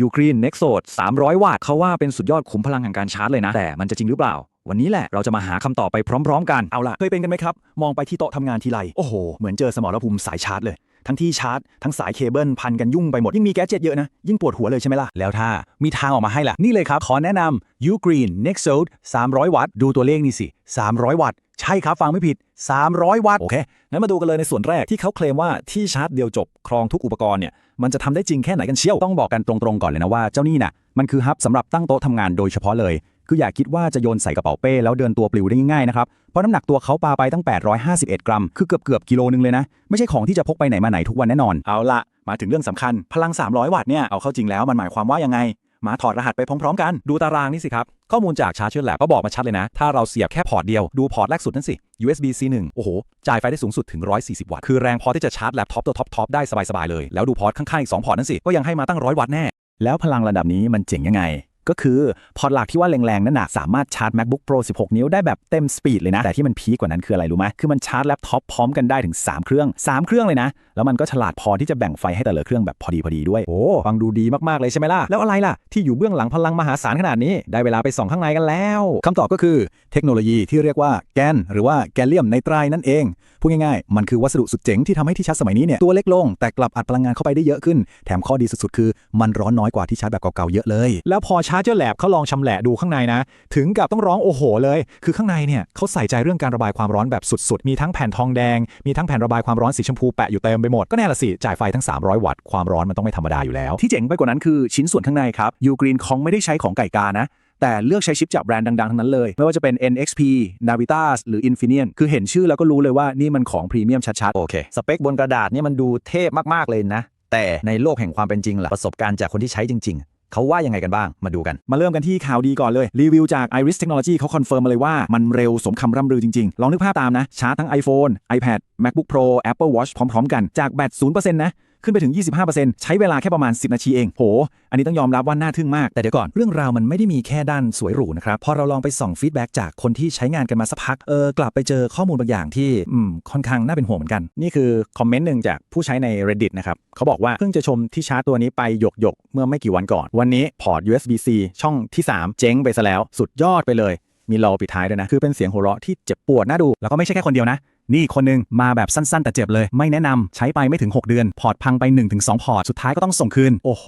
ยูกรีนเน็กโซด300 วัตต์เขาว่าเป็นสุดยอดขุมพลังแห่งการชาร์จเลยนะ แต่มันจะจริงหรือเปล่า วันนี้แหละเราจะมาหาคำตอบไปพร้อม ๆ กัน เอาล่ะ เคยเป็นกันไหมครับ มองไปที่โต๊ะทำงานทีไร โอ้โห เหมือนเจอสมรภูมิสายชาร์จเลย ทั้งที่ชาร์จ ทั้งสายเคเบิลพันกันยุ่งไปหมด ยิ่งมีแกดเจ็ตเยอะนะ ยิ่งปวดหัวเลยใช่ไหมล่ะ แล้วถ้ามีทางออกมาให้ล่ะ นี่เลยครับ ขอแนะนำ Ugreen Nexode 300 วัตต์ ดูตัวเลขนี่สิ 300 วัตต์ ใช่ครับ ฟังไม่ผิด 300 วัตต์ โอเค งั้นมาดูกันเลยในส่วนแรกที่เขาเคลมว่าที่ชาร์จเดียวจบ ครองทุกอุปกรณ์เนี่ย มันจะทำได้จริงแค่ไหนกันเชียว ต้องบอกกันตรงๆก่อนเลยนะว่าเจ้านี่น่ะ มันคือฮับสำหรับตั้งโต๊ะทำงานโดยเฉพาะเลย คืออย่าคิดว่าจะโยนใส่กระเป๋าเป้ แล้วเดินตัวปลิวได้ง่ายๆนะครับ เพราะน้ำหนักตัวเขาปาไปตั้ง 851 กรัม คือเกือบเกือบกิโลนึงเลยนะ ไม่ใช่ของที่จะพกไปไหนมาไหนทุกวันแน่นอน เอาละมาถึงเรื่องสำคัญ พลัง 300 วัตต์เนี่ย เอาเข้าจริงแล้วมันหมายความว่ายังไง มาถอดรหัสไปพร้อมๆ กัน ดูตารางนี่สิครับ ข้อมูลจากชาร์จเชอร์แลบก็บอกมาชัดเลยนะ ถ้าเราเสียบแค่พอร์ตเดียว ดูพอร์ตแรกสุดนั่นสิ USB C1 โอ้โห จ่ายไฟได้สูงสุดถึง 140 วัตต์ คือแรงพอที่จะชาร์จแล็ปท็อปตัวท็อปท็อปได้สบายๆเลย แล้วดูพอร์ตข้างๆอีก2พอร์ตนั่นสิ ก็ยังให้มาตั้ง100วัตต์แน่ แล้วพลังระดับนี้มันเจ๋งยังไง ก็คือพอร์ตหลักที่ว่าแรงๆนั่นน่ะสามารถชาร์จ MacBook Pro 16 นิ้วได้แบบเต็มสปีดเลยนะ แต่ที่มันพีคกว่านั้นคืออะไรรู้ไหมคือมันชาร์จแล็ปท็อปพร้อมกันได้ถึง 3 เครื่อง 3 เครื่องเลยนะ แล้วมันก็ฉลาดพอที่จะแบ่งไฟให้แต่ละเครื่องแบบพอดีพอดีด้วย โอ้ฟังดูดีมากๆเลยใช่ไหมล่ะ แล้วอะไรล่ะ ที่อยู่เบื้องหลังพลังมหาศาลขนาดนี้ ได้เวลาไปส่องข้างในกันแล้วคำตอบก็คือเทคโนโลยีที่เรียกว่าแกนหรือว่าแกลเลียมไนไตรนั่นเองพูดง่ายๆมันคือวัสดุสุดเจ๋งที่ทำให้ที่ชาร์จสมัยนี้เนี่ยตัวเล็กลงแต่กลับอัดพลังงานเข้าไปได้เยอะขึ้น แถมข้อดีสุดๆ คือ มันร้อนน้อยกว่าที่ชาร์จแบบเก่าๆเยอะเลย แล้วพอชาเจอร์แลบเขาลองชำแหละดูข้างในนะ ถึงกับต้องร้องโอ้โหเลย คือข้างในเนี่ยเขาใส่ใจเรื่องการระบายความร้อนแบบสุดๆ มีทั้งแผ่นทองแดง มีทั้งแผ่นระบายความร้อนสีชมพูแปะอยู่เต็มไปหมด ก็แน่ละสิ จ่ายไฟทั้ง 300 วัตต์ ความร้อนมันต้องไม่ธรรมดาอยู่แล้ว ที่เจ๋งไปกว่านั้นคือชิ้นส่วนข้างในครับยูกรีนคองไม่ได้ใช้ของไก่กานะ แต่เลือกใช้ชิปจากแบรนด์ดังๆ ทั้งนั้นเลย ไม่ว่าจะเป็น NXP Navitas หรือ Infineon คือเห็นชื่อแล้วก็รู้เลยว่านี่มันของพรีเมียมชัดๆโอเค สเปคบนกระดาษเนี่ยมันดูเทพมากๆเลยนะ แต่ในโลกแห่งความเป็นจริงล่ะประสบการณ์จากคนที่ใช้จริงๆ เขาว่ายังไงกันบ้าง มาดูกัน มาเริ่มกันที่ข่าวดีก่อนเลย รีวิวจาก Iris Technology เขาคอนเฟิร์มมาเลยว่ามันเร็วสมคำร่ำลือจริง ๆ ลองนึกภาพตามนะ ชาร์จทั้ง iPhone iPad MacBook Pro Apple Watch พร้อม ๆ กันจากแบต0%นะ ขึ้นไปถึง 25%ใช้เวลาแค่ประมาณ 10 นาทีเองโห อันนี้ต้องยอมรับว่าน่าทึ่งมาก แต่เดี๋ยวก่อนเรื่องราวมันไม่ได้มีแค่ด้านสวยหรูนะครับ พอเราลองไปส่องฟีดแบ็กจากคนที่ใช้งานกันมาสักพัก เออ กลับไปเจอข้อมูลบางอย่างที่อืมค่อนข้างน่าเป็นห่วงเหมือนกัน นี่คือคอมเมนต์หนึ่งจากผู้ใช้ใน Reddit นะครับเขาบอกว่าเพิ่งจะชมที่ชาร์จตัวนี้ไปหยกหยกเมื่อไม่กี่วันก่อน วันนี้พอร์ต USB-C ช่องที่ 3 เจ๊งไปซะแล้ว สุดยอดไปเลย มีรอปิดท้ายด้วยนะคือเป็นเสียงหัวเราะที่เจ็บปวดน่าดูแล้วก็ไม่ใช่แค่คนเดียวนะ นี่คนนึงมาแบบสั้นๆ แต่เจ็บเลย ไม่แนะนำใช้ไปไม่ถึง 6 เดือน พอร์ตพังไป 1-2 พอร์ต สุดท้ายก็ต้องส่งคืน โอ้โห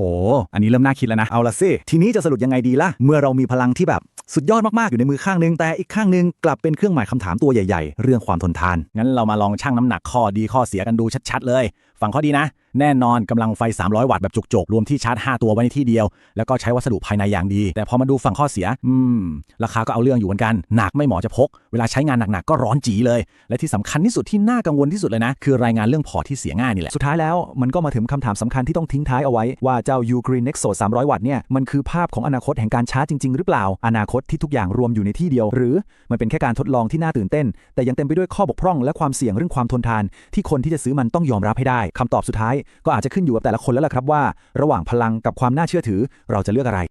อันนี้เริ่มน่าคิดแล้วนะ เอาละสิ ทีนี้จะสรุปยังไงดีล่ะ เมื่อเรามีพลังที่แบบสุดยอดมาก ๆ อยู่ในมือข้างนึง แต่อีกข้างนึงกลับเป็นเครื่องหมายคำถามตัวใหญ่ ๆ เรื่องความทนทาน งั้นเรามาลองชั่งน้ำหนักข้อดีข้อเสียกันดูชัด ๆ เลยฝั่งข้อดีนะ แน่นอนกำลังไฟ 300 วัตต์แบบจุกๆ รวมที่ชาร์จ 5 ตัวไว้ในที่เดียว แล้วก็ใช้วัสดุภายในอย่างดี แต่พอมาดูฝั่งข้อเสีย อืม ราคาก็เอาเรื่องอยู่เหมือนกัน หนักไม่เหมาะจะพก เวลาใช้งานหนักๆ ก็ร้อนจีเลย และที่สำคัญที่สุดที่น่ากังวลที่สุดเลยนะ คือรายงานเรื่องพอที่เสียง่ายนี่แหละ สุดท้ายแล้วมันก็มาถึงคำถามสำคัญที่ต้องทิ้งท้ายเอาไว้ว่าเจ้า Ugreen Nexo 300 วัตต์เนี่ยมันคือภาพของอนาคตแห่งการชาร์จจริงๆ หรือเปล่า อนาคตที่ทุกอย่างรวมอยู่ในที่เดียว หรือมันเป็นแค่การทดลองที่น่าตื่นเต้น แต่ยังเต็มไปด้วยข้อบกพร่อง และความเสี่ยงเรื่องความทนทานที่คนที่จะซื้อมันต้องยอมรับให้ได้คำตอบสุดท้ายก็อาจจะขึ้นอยู่กับแต่ละคนแล้วล่ะครับว่า ระหว่างพลังกับความน่าเชื่อถือเราจะเลือกอะไร